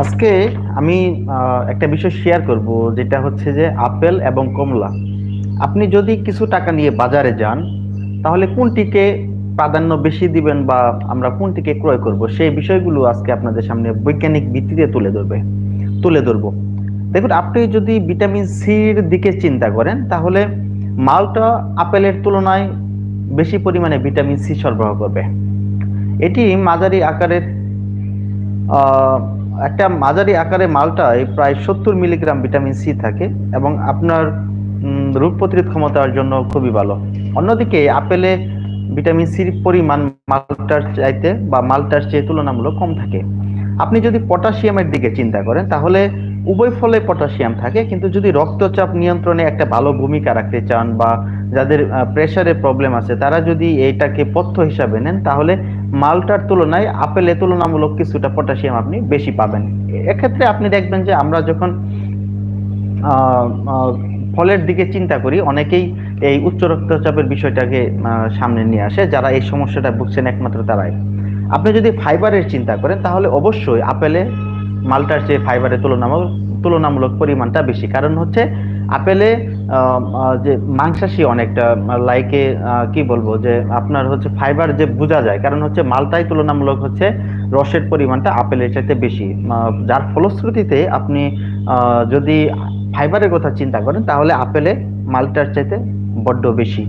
আজকে আমি একটা বিষয় শেয়ার করব, যেটা হচ্ছে যে আপেল এবং কমলা। আপনি যদি কিছু টাকা নিয়ে বাজারে যান, তাহলে কোনটিকে প্রাধান্য বেশি দিবেন বা আমরা কোনটিকে ক্রয় করব, সেই বিষয়গুলো আজকে আপনাদের সামনে বৈজ্ঞানিক ভিত্তিতে তুলে ধরবে, তুলে ধরবো। দেখুন, আপনি যদি ভিটামিন সির দিকে চিন্তা করেন, তাহলে মালটা আপেলের তুলনায় বেশি পরিমাণে ভিটামিন সি সরবরাহ করবে। এটি মাঝারি আকারের একটা মাঝারি আকারে মালটায় প্রায় সত্তর মিলিগ্রাম ভিটামিন সি থাকে এবং আপনার রোগ প্রতিরোধ ক্ষমতার জন্য খুবই ভালো। অন্যদিকে আপেলে ভিটামিন সির পরিমাণ মালটার চাইতে বা মালটার চেয়ে তুলনামূলক কম থাকে। আপনি যদি পটাশিয়ামের দিকে চিন্তা করেন, তাহলে উভয় ফলে পটাশিয়াম থাকে, কিন্তু যদি রক্তচাপ নিয়ন্ত্রণে একটা ভালো ভূমিকা রাখতে চান বা যাদের প্রেশারের প্রবলেম আছে, তারা যদি এইটাকে পথ্য হিসাবে নেন, তাহলে মালটার তুলনায় আপেলে তুলনামূলক কিছুটা পটাশিয়াম আপনি বেশি পাবেন। এক্ষেত্রে আপনি দেখবেন যে আমরা যখন ফলের দিকে চিন্তা করি, অনেকেই এই উচ্চ রক্তচাপের বিষয়টাকে সামনে নিয়ে আসে, যারা এই সমস্যাটা ভুগছেন একমাত্র তারাই। আপনি যদি ফাইবারের চিন্তা করেন, তাহলে অবশ্যই আপেলে মালটার চেয়ে ফাইবারের তুলনামূলক তুলনামূলক পরিমাণটা বেশি। কারণ হচ্ছে আপেলে যে মাংসাশী অনেকটা লাইকে কি বলব, যে আপনার হচ্ছে ফাইবার যে বোঝা যায়, কারণ হচ্ছে মালটাই তুলনামূলক হচ্ছে রসের পরিমাণটা আপেলের চাইতে বেশি। যার ফলশ্রুতিতে আপনি যদি ফাইবারের কথা চিন্তা করেন, তাহলে আপেলে মালটার চাইতে বড্ড বেশি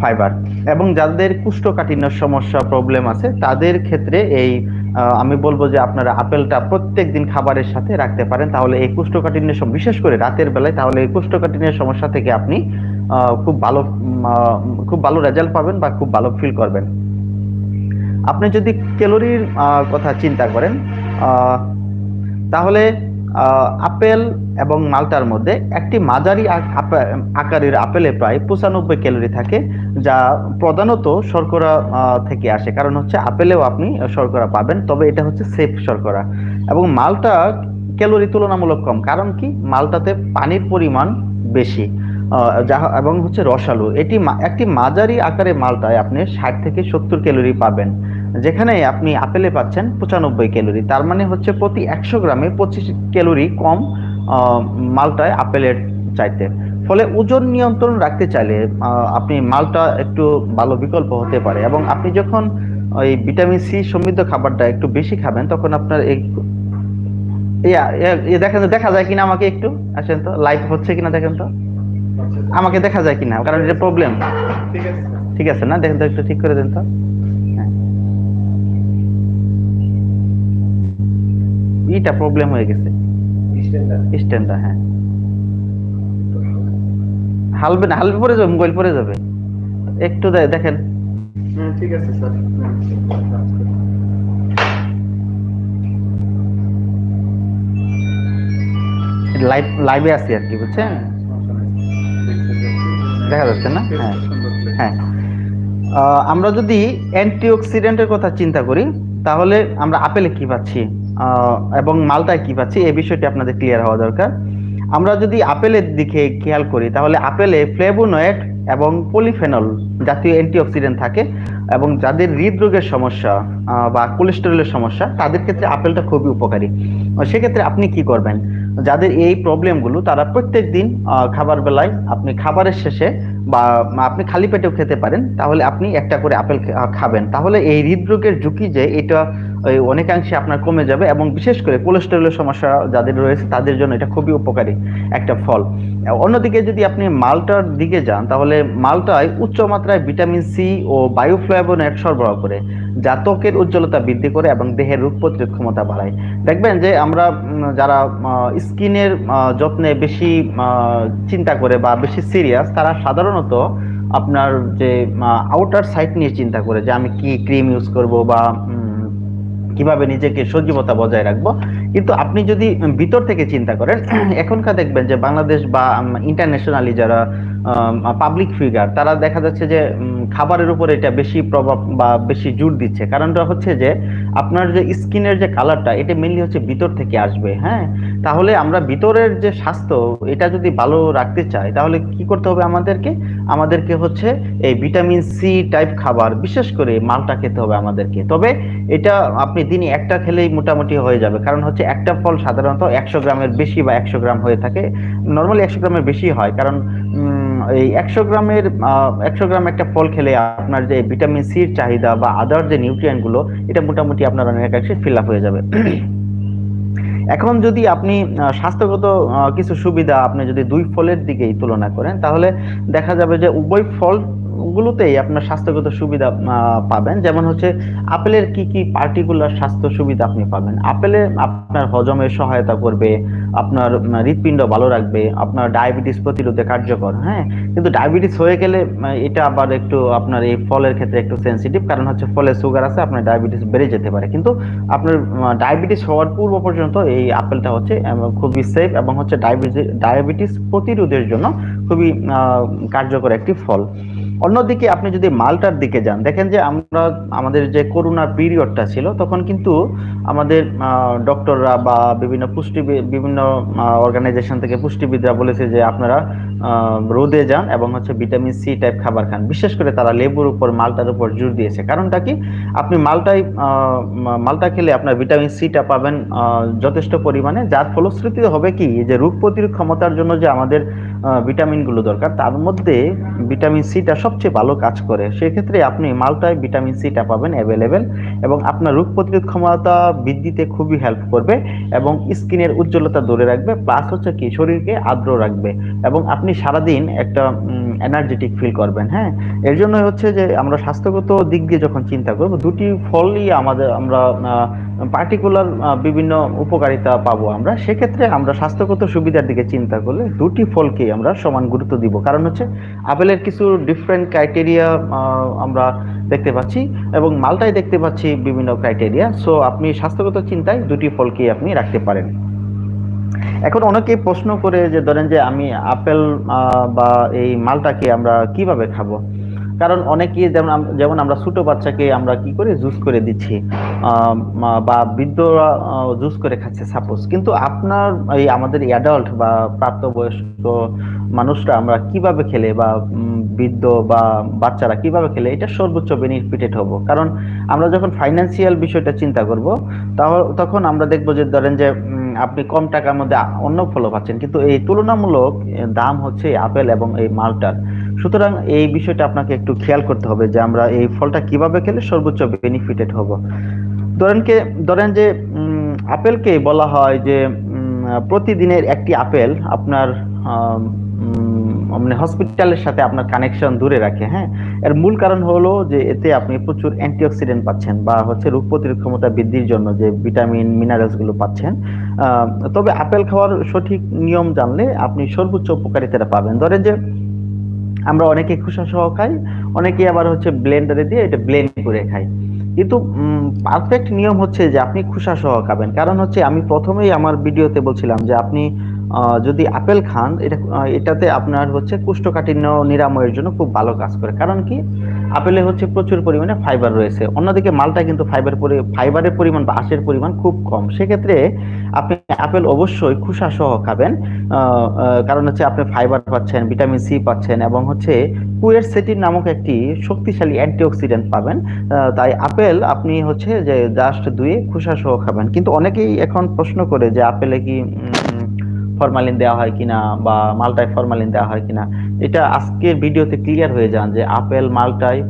ফাইবার এবং যাদের কুষ্ঠকাঠিন্যের সমস্যা প্রবলেম আছে, তাদের ক্ষেত্রে এই আমি বলব যে আপনারা আপেলটা প্রত্যেক দিন খাবারের সাথে রাখতে পারেন। তাহলে এই কুষ্ঠকাঠিন্যের সম- বিশেষ করে রাতের বেলায়, তাহলে এই কুষ্ঠকাঠিন্যের সমস্যা থেকে আপনি খুব ভালো খুব ভালো রেজাল্ট পাবেন বা খুব ভালো ফিল করবেন। আপনি যদি ক্যালোরির কথা চিন্তা করেন তাহলে আপেল এবং মালটার মধ্যে একটি মাঝারি আকারের আপেলে প্রায় পঁচানব্বই ক্যালোরি থাকে, যা প্রধানত শর্করা থেকে আসে। কারণ হচ্ছে আপেলেও আপনি শর্করা পাবেন, তবে এটা হচ্ছে সেফ শর্করা। এবং মালটা ক্যালোরি তুলনামূলক কম, কারণ কি? মালটাতে পানির পরিমাণ বেশি যা এবং হচ্ছে রসালো। এটি একটি মাঝারি আকারে মালটায় আপনি ষাট থেকে সত্তর ক্যালোরি পাবেন। যেখানে আপনি আপেলে পাচ্ছেন পঁচানব্বই ক্যালোরি। তার মানে হচ্ছে প্রতি একশো গ্রামে পঁচিশ ক্যালোরি কম মালটায় আপেলের চাইতে। ফলে ওজন নিয়ন্ত্রণ রাখতে চাইলে আপনি মালটা একটু ভালো বিকল্প হতে পারে এবং আপনি যখন ওই ভিটামিন সি সমৃদ্ধ খাবারটা একটু বেশি খাবেন তখন আপনার এই দেখেন দেখা যায় কিনা আমাকে একটু? আসেন তো লাইভ হচ্ছে কিনা দেখেন তো? আমাকে দেখা যায় কিনা? কারণ এটা প্রবলেম ঠিক আছে। ঠিক আছে না? দেখেন তো একটু ঠিক করে দেন তো। ইটা প্রবলেম হয়ে গেছে। স্ট্যান্ডটা হ্যাঁ। হালবে না হালবে পরে যাবে মোবাইল পরে যাবে। একটু দেখেন। ঠিক আছে স্যার। লাইভ লাইভে আছি আর কি বুঝছেন? দেখা যাচ্ছে না? হ্যাঁ। হ্যাঁ। আমরা যদি অ্যান্টিঅক্সিডেন্টের কথা চিন্তা করি তাহলে আমরা আপেলে কি পাচ্ছি? এবং মালটায় কি পাচ্ছি? এই বিষয়টি আপনাদের ক্লিয়ার হওয়া দরকার। আমরা যদি আপেলের দিকে খেয়াল করি, তাহলে আপেলে ফ্লেভোনয়েড এবং পলিফেনল জাতীয় অ্যান্টিঅক্সিডেন্ট থাকে এবং যাদের হৃদরোগের সমস্যা বা কোলেস্টেরলের সমস্যা, তাদের ক্ষেত্রে আপেলটা খুবই উপকারী। সেক্ষেত্রে আপনি কি করবেন? যাদের এই প্রবলেমগুলো তারা প্রত্যেক দিন খাবার বেলায় আপনি খাবারের শেষে বা আপনি খালি পেটেও খেতে পারেন, তাহলে আপনি একটা করে আপেল খাবেন। তাহলে এই হৃদরোগের ঝুঁকি যে, এটা অনেকাংশে আপনার কমে যাবে এবং বিশেষ করে কোলেস্টেরলের সমস্যা যাদের রয়েছে, তাদের জন্য এটা খুবই উপকারী একটা ফল। অন্যদিকে যদি আপনি মালটার দিকে যান, তাহলে মালটায় উচ্চ মাত্রায় ভিটামিন সি ও বায়োফ্লাভোনেট সরবরাহ করে। যা ত্বকের উজ্জ্বলতা বৃদ্ধি করে এবং দেহের রোগ প্রতিরোধ ক্ষমতা বাড়ায়। দেখবেন যে আমরা যারা স্কিনের যত্নে বেশি চিন্তা করে বা বেশি সিরিয়াস তারা সাধারণত আপনার যে আউটার সাইড নিয়ে চিন্তা করে যে আমি কি ক্রিম ইউজ করব বা কীভাবে নিজেকে সজীবতা বজায় রাখব। কিন্তু আপনি যদি ভিতর থেকে চিন্তা করেন এখনকার দেখবেন যে বাংলাদেশ বা ইন্টারন্যাশনালি যারা পাবলিক ফিগার তারা দেখা যাচ্ছে যে উম, খাবারের উপর এটা বেশি প্রভাব বা বেশি জোর দিচ্ছে। কারণটা হচ্ছে যে আপনার যে স্কিনের যে কালারটা, এটা মেনলি হচ্ছে ভিতর থেকে আসবে হ্যাঁ? তাহলে আমরা ভিতরের যে স্বাস্থ্য, এটা যদি ভালো রাখতে চাই, তাহলে কি করতে হবে আমাদেরকে? আমাদেরকে হচ্ছে এই ভিটামিন সি টাইপ খাবার, বিশেষ করে মালটা খেতে হবে আমাদেরকে। তবে এটা আপনি দিনে একটা খেলেই মোটামুটি হয়ে যাবে, কারণ হচ্ছে একটা ফল সাধারণত একশো গ্রামের বেশি বা একশো গ্রাম হয়ে থাকে। নর্মালি একশো গ্রামের বেশি হয়, কারণ এই একশো গ্রামের একশো গ্রাম একটা ফল খেলে আপনার যে ভিটামিন সির চাহিদা বা আদার যে নিউট্রিয়েন্টগুলো এটা মোটামুটি আপনার অনেকাংশে ফিল আপ হয়ে যাবে। এখন যদি আপনি স্বাস্থ্যগত কিছু সুবিধা আপনি যদি দুই ফলের দিকেই তুলনা করেন, তাহলে দেখা যাবে যে উভয় ফল গুলোতেই আপনার স্বাস্থ্যগত সুবিধা পাবেন। যেমন হচ্ছে আপেলের কি কি পার্টিকুলার স্বাস্থ্য সুবিধা আপনি পাবেন? আপেলে আপনার হজমের সহায়তা করবে, আপনার হৃৎপিণ্ড ভালো রাখবে, আপনার ডায়াবেটিস প্রতিরোধে কার্যকর হ্যাঁ? কিন্তু ডায়াবেটিস হয়ে গেলে এটা আবার একটু আপনার এই ফলের ক্ষেত্রে একটু সেনসিটিভ কারণ হচ্ছে ফলে সুগার আছে, আপনার ডায়াবেটিস বেড়ে যেতে পারে। কিন্তু আপনার ডায়াবেটিস হওয়ার পূর্ব পর্যন্ত এই আপেলটা হচ্ছে খুবই সেফ এবং হচ্ছে ডায়াবেটিস ডায়াবেটিস প্রতিরোধের জন্য খুবই কার্যকর একটি ফল। অন্যদিকে আপনি যদি মালটার দিকে যান, দেখেন যে আমরা, আমাদের যে করোনা পিরিয়ডটা ছিল, তখন কিন্তু আমাদের ডক্টররা বা বিভিন্ন পুষ্টি বিভিন্ন অর্গানাইজেশন থেকে পুষ্টিবিদরা বলেছে যে আপনারা রোদে যান এবং হচ্ছে ভিটামিন সি টাইপ খাবার খান। বিশেষ করে তারা লেবুর উপর, মালটার উপর জোর দিয়েছে। কারণটা কি? আপনি মালটাই মালটা খেলে আপনার ভিটামিন সিটা পাবেন যথেষ্ট পরিমাণে। যার ফলশ্রুতিতে হবে কি? যে রোগ প্রতিরোধ ক্ষমতার জন্য যে আমাদের ভিটামিনগুলো দরকার। তার মধ্যে ভিটামিন সিটা সবচেয়ে ভালো কাজ করে। সেক্ষেত্রে আপনি মালটায় ভিটামিন সিটা পাবেন অ্যাভেলেবেল এবং আপনার রোগ প্রতিরোধ ক্ষমতা বৃদ্ধিতে খুবই হেল্প করবে এবং স্কিনের উজ্জ্বলতা ধরে রাখবে প্লাস হচ্ছে কি, শরীরকে আর্দ্র রাখবে এবং আপনি সারাদিন একটা এনার্জেটিক ফিল করবেন হ্যাঁ? এর জন্য হচ্ছে যে আমরা স্বাস্থ্যগত দিক দিয়ে যখন চিন্তা করব, দুটি ফলই আমাদের, আমরা পার্টিকুলার বিভিন্ন উপকারিতা পাবো আমরা, সেক্ষেত্রে আমরা স্বাস্থ্যগত সুবিধার দিকে চিন্তা করলে দুটি ফলকেই আমরা সমান গুরুত্ব দিব। কারণ হচ্ছে, আপেলের কিছু ডিফারেন্ট ক্রাইটেরিয়া আমরা দেখতে পাচ্ছি এবং মালটাই দেখতে পাচ্ছি বিভিন্ন ক্রাইটেরিয়া সো আপনি স্বাস্থ্যগত চিন্তায় দুটি ফলকেই আপনি রাখতে পারেন। এখন অনেকেই প্রশ্ন করে যে, ধরেন যে আমি আপেল বা এই মালটাকে আমরা কীভাবে খাব? কারণ অনেকেই যেমন যেমন আমরা ছোট বাচ্চাকে আমরা কি করে? জুস করে দিচ্ছি। বা বৃদ্ধরা জুস করে খাচ্ছে সাপোজ কিন্তু আপনার এই আমাদের অ্যাডাল্ট বা প্রাপ্তবয়স্ক মানুষরা আমরা কীভাবে খেলে বা বৃদ্ধ বা বাচ্চারা কীভাবে খেলে? এটা সর্বোচ্চ বেনিফিটেড হব। কারণ আমরা যখন ফাইন্যান্সিয়াল বিষয়টা চিন্তা করব তখন আমরা দেখব যে ধরেন যে আপনি কম টাকার মধ্যে অন্য ফলও পাচ্ছেন। কিন্তু এই তুলনামূলক দাম হচ্ছে আপেল এবং এই মালটার। সুতরাং এই বিষয়টা আপনাকে একটু খেয়াল করতে হবে যে আমরা এই ফলটা কীভাবে খেলে সর্বোচ্চ বেনিফিটেড হব। ধরেন কে ধরেন যে আপেলকে বলা হয় যে প্রতিদিনের একটি আপেল আপনার মানে হসপিটালের সাথে আপনার কানেকশন দূরে রাখে হ্যাঁ? এর মূল কারণ হলো যে, এতে আপনি প্রচুর অ্যান্টিঅক্সিডেন্ট পাচ্ছেন বা হচ্ছে রোগ প্রতিরোধ ক্ষমতা বৃদ্ধির জন্য যে ভিটামিন মিনারেলসগুলো পাচ্ছেন তবে আপেল খাওয়ার সঠিক নিয়ম জানলে আপনি সর্বোচ্চ উপকারিতাটা পাবেন। ধরেন যে আমরা অনেকে খোসা সহ খাই, অনেকে আবার হচ্ছে ব্লেন্ডারে দিয়ে এটা ব্লেন্ড করে খাই। কিন্তু পারফেক্ট নিয়ম হচ্ছে যে আপনি খোসা সহ খাবেন। কারণ হচ্ছে আমি প্রথমেই আমার ভিডিওতে বলছিলাম যে আপনি যদি আপেল খান, এটা এটাতে আপনার হচ্ছে কোষ্ঠকাঠিন্য নিরাময়ের জন্য খুব ভালো কাজ করে। কারণ কি? আপেলে হচ্ছে প্রচুর পরিমাণে ফাইবার রয়েছে। অন্যদিকে মালটা কিন্তু ফাইবার ফাইবারের পরিমাণ বা আঁশের পরিমাণ খুব কম। সেক্ষেত্রে আপনি আপেল অবশ্যই খোসা সহ খাবেন কারণ হচ্ছে আপনি ফাইবার পাচ্ছেন ভিটামিন সি পাচ্ছেন এবং হচ্ছে কুয়েরসেটিন নামক একটি শক্তিশালী অ্যান্টিঅক্সিডেন্ট পাবেন। তাই আপেল আপনি হচ্ছে যে জাস্ট ধুয়ে খোসা সহ খাবেন। কিন্তু অনেকেই এখন প্রশ্ন করে যে আপেলে কি ফরমালিন দেওয়া হয় কিনা বা মালটায় ফরমালিন দেওয়া হয় কিনা। এটা আজকের ভিডিওতে ক্লিয়ার হয়ে যান যে আপেল, মালটায়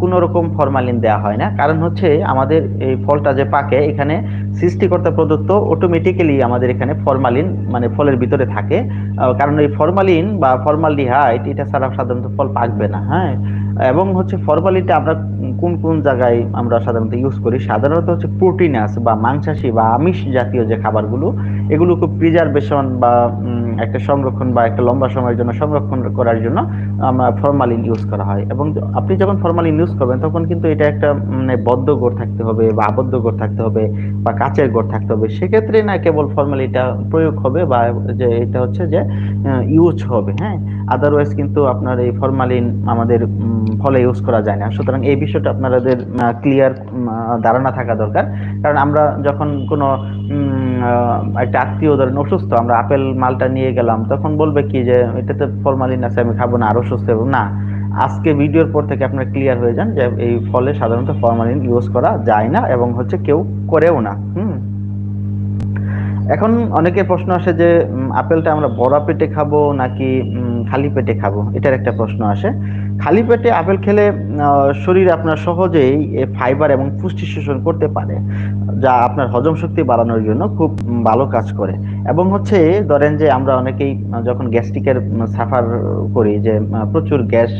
কোনো রকম ফরমালিন দেওয়া হয় না। কারণ হচ্ছে আমাদের এই ফলটা যে পাকে, এখানে সৃষ্টিকর্তা প্রদত্ত অটোমেটিক্যালি আমাদের এখানে ফরমালিন মানে ফলের ভিতরে থাকে। কারণ এই ফরমালিন বা ফরমালডিহাইড এটা ছাড়া সাধারণত ফল পাকবে না হ্যাঁ? এবং হচ্ছে ফরমালিনটা আমরা কোন কোন জায়গায় আমরা সাধারণত ইউজ করি? সাধারণত হচ্ছে প্রোটিনাস বা মাংসাশী বা আমিষ জাতীয় যে খাবারগুলো এগুলো খুব প্রিজারভেশন বা একটা সংরক্ষণ বা একটা লম্বা সময়ের জন্য সংরক্ষণ করার জন্য আমরা ফরমালিন ইউজ করা হয়। এবং আপনি যখন ফরমালিন ইউজ করবেন, তখন কিন্তু এটা একটা মানে বদ্ধ গোড় থাকতে হবে বা আবদ্ধ গোড় থাকতে হবে বা কাচের গোড় থাকতে হবে। সেক্ষেত্রে না কেবল ফরমালিনটা প্রয়োগ হবে বা যে এটা হচ্ছে যে ইউজ হবে হ্যাঁ? আদারওয়াইজ কিন্তু আপনার এই ফরমালিন আমাদের ফলে ইউজ করা যায় না। সুতরাং এই বিষয়টা আপনাদের ক্লিয়ার ধারণা থাকা দরকার। কারণ আমরা যখন কোনো একটা আত্মীয় ধরেন অসুস্থ, আমরা আপেল মালটা নিয়ে গেলাম, তখন বলবে কি যে, এটাতে ফরমালিন আছে, আমি খাব না, আরও সুস্থ হব না, আজকে ভিডিওর পর থেকে আপনারা ক্লিয়ার হয়ে যান যে, এই ফলে সাধারণত ফরমালিন ইউজ করা যায় না এবং হচ্ছে কেউ করেও না, হুম। এখন অনেকের প্রশ্ন আসে যে আপেলটা আমরা বড়া পেটে খাব নাকি খালি পেটে খাব? এটার একটা প্রশ্ন আসে। খালি পেটে আপেল খেলে শরীর আপনার সহজেই ফাইবার এবং পুষ্টি শোষণ করতে পারে, যা আপনার হজম শক্তি বাড়ানোর জন্য খুব ভালো কাজ করে। এবং হচ্ছে, ধরেন যে আমরা অনেকেই যখন গ্যাস্ট্রিকের সাফার করি, যে প্রচুর গ্যাস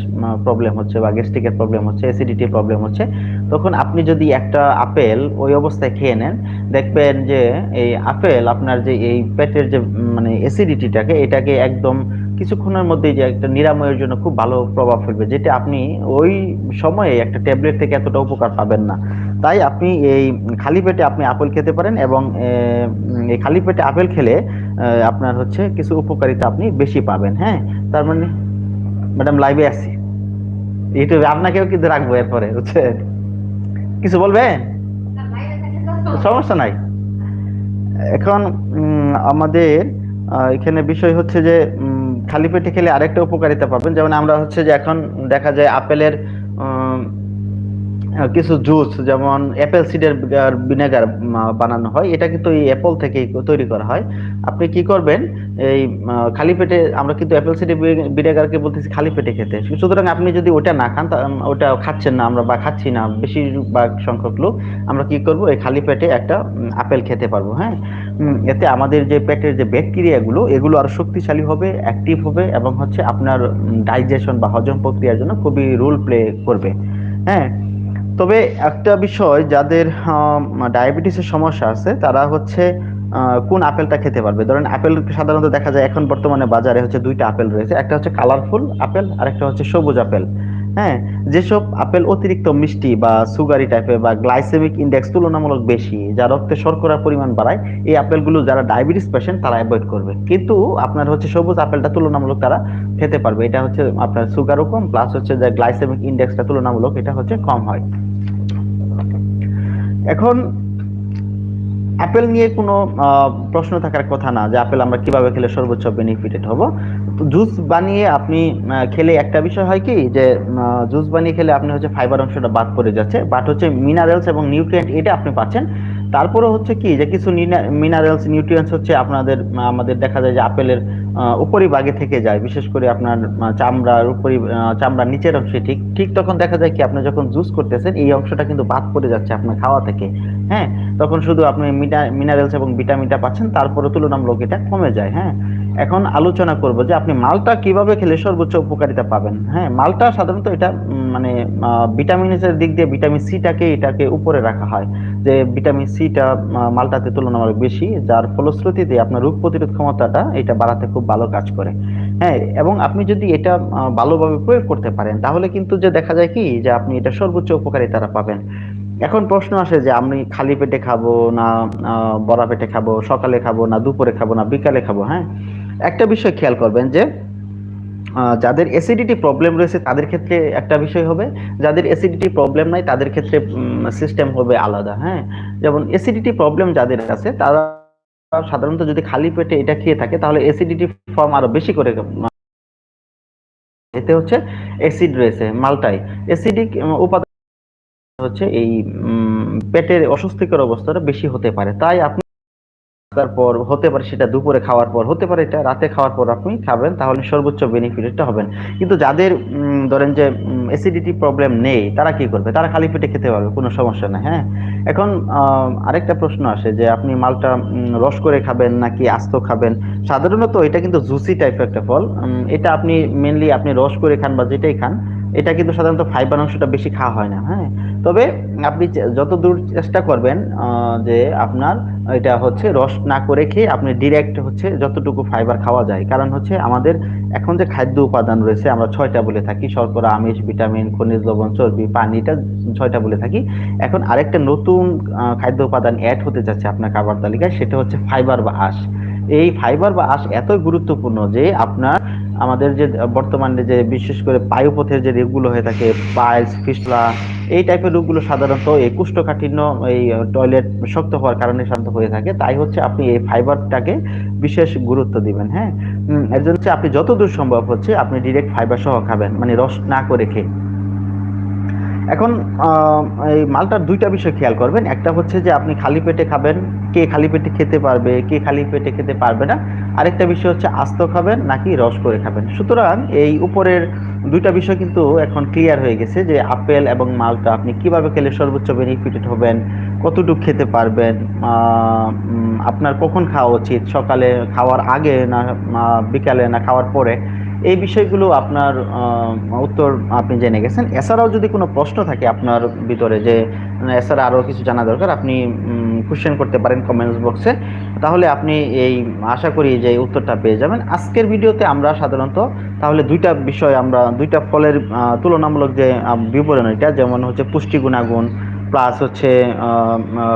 প্রবলেম হচ্ছে বা গ্যাস্ট্রিকের প্রবলেম হচ্ছে অ্যাসিডিটি প্রবলেম হচ্ছে, তখন আপনি যদি একটা আপেল ওই অবস্থায় খেয়ে নেন, দেখবেন যে, এই আপেল আপনার যে, এই পেটের যে মানে অ্যাসিডিটিটাকে এটাকে একদম কিছুক্ষণের মধ্যেই যে একটা নিরাময়ের জন্য খুব ভালো প্রভাব ফেলবে, যেটা আপনি ওই সময়ে একটা ট্যাবলেট থেকে এতটা উপকার পাবেন না। তাই আপনি এই খালি পেটে আপনি আপেল খেতে পারেন এবং এই খালি পেটে আপেল খেলে আপনার হচ্ছে কিছু উপকারিতা আপনি বেশি পাবেন হ্যাঁ? তার মানে ম্যাডাম লাইভে আসছি ইউটিউবে আপনাকেও কিন্তু রাখব এরপরে, বুঝছেন? কিছু বলবেন? সমস্যা নাই। এখন আমাদের এখানে বিষয় হচ্ছে যে খালি পেটে খেলে আরেকটা উপকারিতা পাবেন। যেমন আমরা হচ্ছে যে এখন দেখা যায় আপেলের কিছু জুস, যেমন অ্যাপেল সিডের ভিনেগার বানানো হয়। এটা কিন্তু এই অ্যাপল থেকেই তৈরি করা হয়। আপনি কি করবেন, এই খালি পেটে আমরা কিন্তু অ্যাপেল সিডের ভিনেগারকে বলতেছি খালি পেটে খেতে। সুতরাং আপনি যদি ওটা না খান ওটা খাচ্ছেন না আমরা বা খাচ্ছি না, বেশিরভাগ সংখ্যক লোক, আমরা কি করব, এই খালি পেটে একটা আপেল খেতে পারব হ্যাঁ? এতে আমাদের যে পেটের যে ব্যাকটেরিয়াগুলো, এগুলো আরও শক্তিশালী হবে অ্যাক্টিভ হবে এবং হচ্ছে আপনার ডাইজেশন বা হজম প্রক্রিয়ার জন্য খুবই রোল প্লে করবে। হ্যাঁ তবে একটা বিষয়, যাদের ডায়াবেটিসের সমস্যা আছে, তারা হচ্ছে কোন আপেলটা খেতে পারবে? ধরেন আপেল সাধারণত দেখা যায় এখন বর্তমানে বাজারে হচ্ছে দুইটা আপেল রয়েছে, একটা হচ্ছে কালারফুল আপেল আর একটা হচ্ছে সবুজ আপেল। হ্যাঁ যেসব আপেল অতিরিক্ত মিষ্টি বা সুগারি টাইপের বা গ্লাইসেমিক ইন্ডেক্স তুলনামূলক বেশি, যা রক্তে শর্করার পরিমাণ বাড়ায়, এই আপেলগুলো যারা ডায়াবেটিস পেশেন্ট তারা অ্যাভয়েড করবে। কিন্তু আপনার হচ্ছে সবুজ আপেলটা তুলনামূলক তারা খেতে পারবে। এটা হচ্ছে আপনার সুগারও কম প্লাস হচ্ছে যে গ্লাইসেমিক ইন্ডেক্সটা তুলনামূলক এটা হচ্ছে কম হয়। এখন, আপেল নিয়ে কোনো প্রশ্ন থাকার কথা না যে আপেল আমরা কীভাবে খেলে সর্বোচ্চ বেনিফিটেড হব। জুস বানিয়ে আপনি খেলে একটা বিষয় হয় কি যে জুস বানিয়ে খেলে আপনি হচ্ছে ফাইবার অংশটা বাদ পড়ে যাচ্ছে। বাট হচ্ছে মিনারেলস এবং নিউট্রিয়েন্ট এটা আপনি পাচ্ছেন। তারপরে হচ্ছে কি যে, কিছু মিনারেলস নিউট্রিয়েন্টস হচ্ছে আপনাদের আমাদের দেখা যায় যে আপেলের উপরিভাগে থেকে যায়। বিশেষ করে আপনার চামড়ার উপরি চামড়ার নিচের অংশে ঠিক ঠিক তখন দেখা যায় কি আপনি যখন জুস করতেছেন, এই অংশটা কিন্তু বাদ পড়ে যাচ্ছে আপনার খাওয়া থেকে। হ্যাঁ? তখন শুধু আপনি মিনারেলস এবং ভিটামিনটা পাচ্ছেন তারপরে তুলনামূলক এটা কমে যায়। হ্যাঁ? এখন আলোচনা করব যে আপনি মালটা কীভাবে খেলে সর্বোচ্চ উপকারিতা পাবেন। হ্যাঁ মালটা সাধারণত এটা মানে ভিটামিনের দিক দিয়ে ভিটামিন সিটাকে এটাকে উপরে রাখা হয়। যে ভিটামিন সিটা মালটাতে তুলনামূলক বেশি, যার ফলশ্রুতিতে আপনার রোগ প্রতিরোধ ক্ষমতাটা এটা বাড়াতে খুব ভালো কাজ করে। হ্যাঁ এবং আপনি যদি এটা ভালোভাবে প্রয়োগ করতে পারেন, তাহলে কিন্তু যে দেখা যায় কি, যে আপনি এটা সর্বোচ্চ উপকারিতাটা পাবেন। এখন প্রশ্ন আসে যে আমি খালি পেটে খাব না বড়া পেটে খাব, সকালে খাব না, দুপুরে খাব না, বিকালে খাব হ্যাঁ? একটা বিষয় খেয়াল করবেন যে যাদের অ্যাসিডিটি প্রবলেম রয়েছে তাদের ক্ষেত্রে একটা বিষয় হবে, যাদের অ্যাসিডিটি প্রবলেম নাই তাদের ক্ষেত্রে সিস্টেম হবে আলাদা হ্যাঁ? যেমন অ্যাসিডিটি প্রবলেম যাদের আছে তারা সাধারণত যদি খালি পেটে এটা খেয়ে থাকে তাহলে অ্যাসিডিটি ফর্ম আরও বেশি করে এতে হচ্ছে অ্যাসিড রয়েছে, মালটাই। অ্যাসিডিক উপাদান হচ্ছে এই পেটের অস্বস্তিকর অবস্থাটা বেশি হতে পারে। তাই আপনি তারপর হতে পারে সেটা দুপুরে খাওয়ার পর, হতে পারে এটা রাতে খাওয়ার পর আপনি খাবেন, তাহলে সর্বোচ্চ বেনিফিটটা হবেন। কিন্তু যাদের ধরেন যে অ্যাসিডিটি প্রবলেম নেই, তারা কি করবে? তারা খালি পেটে খেতে পারবে, কোনো সমস্যা নাই হ্যাঁ? এখন আরেকটা প্রশ্ন আসে যে, আপনি মালটা রস করে খাবেন নাকি আস্ত খাবেন? সাধারণত এটা কিন্তু জুসি টাইপের একটা ফল। এটা আপনি মেনলি আপনি রস করে খান বা যেটাই খান এটা কিন্তু সাধারণত ফাইবার অংশটা বেশি খাওয়া হয় না হ্যাঁ? তবে আপনি যত দূর চেষ্টা করবেন যে আপনার এটা হচ্ছে রস না করে খেয়ে আপনি ডিরেক্ট হচ্ছে যতটুকু ফাইবার খাওয়া যায়। কারণ হচ্ছে আমাদের এখন যে খাদ্য উপাদান রয়েছে, আমরা ছয়টা বলে থাকি, শর্করা, আমিষ ভিটামিন খনিজ লবণ, চর্বি পানি এটা ছয়টা বলে থাকি। এখন আরেকটা নতুন খাদ্য উপাদান অ্যাড হতে যাচ্ছে আপনার খাবার তালিকায়, সেটা হচ্ছে ফাইবার বা আঁশ। এই ফাইবার বা আঁশ এত গুরুত্বপূর্ণ যে আপনার আমাদের যে বর্তমানে যে, বিশেষ করে বায়ুপথের যে রোগগুলো হয়ে থাকে, পাইলস ফিস্টুলা এই টাইপের রোগগুলো সাধারণত এই কুষ্ঠকাঠিন্য, এই টয়লেট শক্ত হওয়ার কারণে সাধারণত হয়ে থাকে। তাই হচ্ছে আপনি এই ফাইবারটাকে বিশেষ গুরুত্ব দিবেন হ্যাঁ? এর জন্য হচ্ছে আপনি যতদূর সম্ভব হচ্ছে আপনি ডিরেক্ট ফাইবার সহ খাবেন মানে রস না করে খেয়ে। এখন এই মালটার দুইটা বিষয় খেয়াল করবেন। একটা হচ্ছে যে আপনি খালি পেটে খাবেন কে খালি পেটে খেতে পারবে, কে খালি পেটে খেতে পারবে না। আরেকটা বিষয় হচ্ছে, আস্ত খাবেন নাকি রস করে খাবেন? সুতরাং এই উপরের দুইটা বিষয় কিন্তু এখন ক্লিয়ার হয়ে গেছে যে আপেল এবং মালটা আপনি কীভাবে খেলে সর্বোচ্চ বেনিফিটেড হবেন, কতটুকু খেতে পারবেন আপনার কখন খাওয়া উচিত? সকালে খাওয়ার আগে না বিকালে না খাওয়ার পরে? এই বিষয়গুলো আপনার উত্তর আপনি জেনে গেছেন। এছাড়াও যদি কোনো প্রশ্ন থাকে আপনার ভিতরে যে, এছাড়া আরও কিছু জানা দরকার, আপনি কোশ্চেন করতে পারেন কমেন্টস বক্সে তাহলে আপনি এই, আশা করি যে উত্তরটা পেয়ে যাবেন। আজকের ভিডিওতে আমরা সাধারণত তাহলে দুইটা বিষয় আমরা, দুইটা ফলের তুলনামূলক যে বিবরণ এটা যেমন হচ্ছে পুষ্টি গুণাগুণ প্লাস হচ্ছে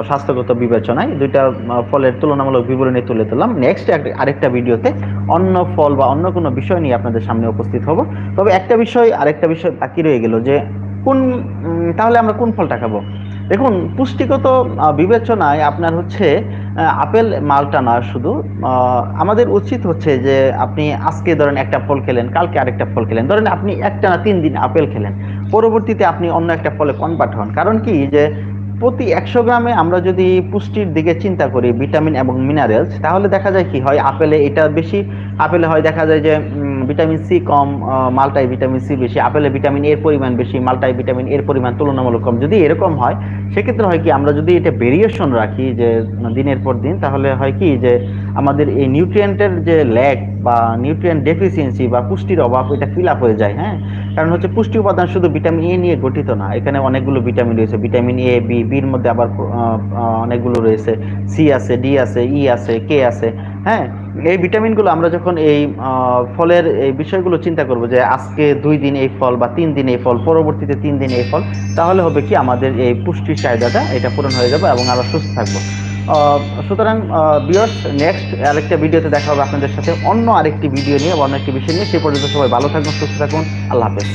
স্বাস্থ্যগত বিবেচনায় দুইটা ফলের তুলনামূলক বিবরণী তুলে ধরলাম। নেক্সট আরেকটা ভিডিওতে অন্য ফল বা অন্য কোনো বিষয় নিয়ে আপনাদের সামনে উপস্থিত হব। তবে একটা বিষয়, আরেকটা বিষয় বাকি রয়ে গেল যে কোন তাহলে আমরা কোন ফলটা খাব? দেখুন, পুষ্টিগত বিবেচনায় আপনার হচ্ছে আপেল, মালটা না, শুধু আমাদের উচিত হচ্ছে যে আপনি আজকে ধরেন একটা ফল খেলেন, কালকে আরেকটা ফল খেলেন। ধরেন আপনি একটা না তিন দিন আপেল খেলেন। পরবর্তীতে আপনি অন্য একটা ফলে কনভার্ট হন। কারণ কি? যে প্রতি একশো গ্রামে আমরা যদি পুষ্টির দিকে চিন্তা করি, ভিটামিন এবং মিনারেলস তাহলে দেখা যায় কি হয়, আপেলে এটা বেশি, আপেলে হয় দেখা যায় যে ভিটামিন সি কম আহ, মালটায় ভিটামিন সি বেশি আপেলে ভিটামিন এর পরিমাণ বেশি মালটায় ভিটামিন এর পরিমাণ তুলনামূলক কম। যদি এরকম হয় সেক্ষেত্রে হয় কি আমরা যদি এটা ভেরিয়েশন রাখি যে দিনের পর দিন তাহলে হয় কি যে আমাদের এই নিউট্রিয়েন্টের যে ল্যাক বা নিউট্রিয়েন্ট ডেফিসিয়েন্সি বা পুষ্টির অভাব এটা ফিল আপ হয়ে যায় হ্যাঁ? কারণ হচ্ছে পুষ্টি উপাদান শুধু ভিটামিন এ নিয়ে গঠিত না এখানে অনেকগুলো ভিটামিন রয়েছে। ভিটামিন এ বি বির মধ্যে আবার অনেকগুলো রয়েছে। সি আছে ডি আছে ই আছে কে আছে হ্যাঁ? এই ভিটামিনগুলো আমরা যখন এই ফলের এই বিষয়গুলো চিন্তা করব যে আজকে দুই দিন এই ফল বা তিন দিন এই ফল, পরবর্তীতে তিন দিন এই ফল, তাহলে হবে কি আমাদের এই পুষ্টির চাহিদাটা এটা পূরণ হয়ে যাবে এবং আমরা সুস্থ থাকব। সুতরাং বিয়স নেক্সট আরেকটা ভিডিওতে দেখা হবে আপনাদের সাথে অন্য আরেকটি ভিডিও নিয়ে বা অন্য একটি বিষয় নিয়ে। সে পর্যন্ত সবাই ভালো থাকুন, সুস্থ থাকুন। আল্লাহ হাফেজ।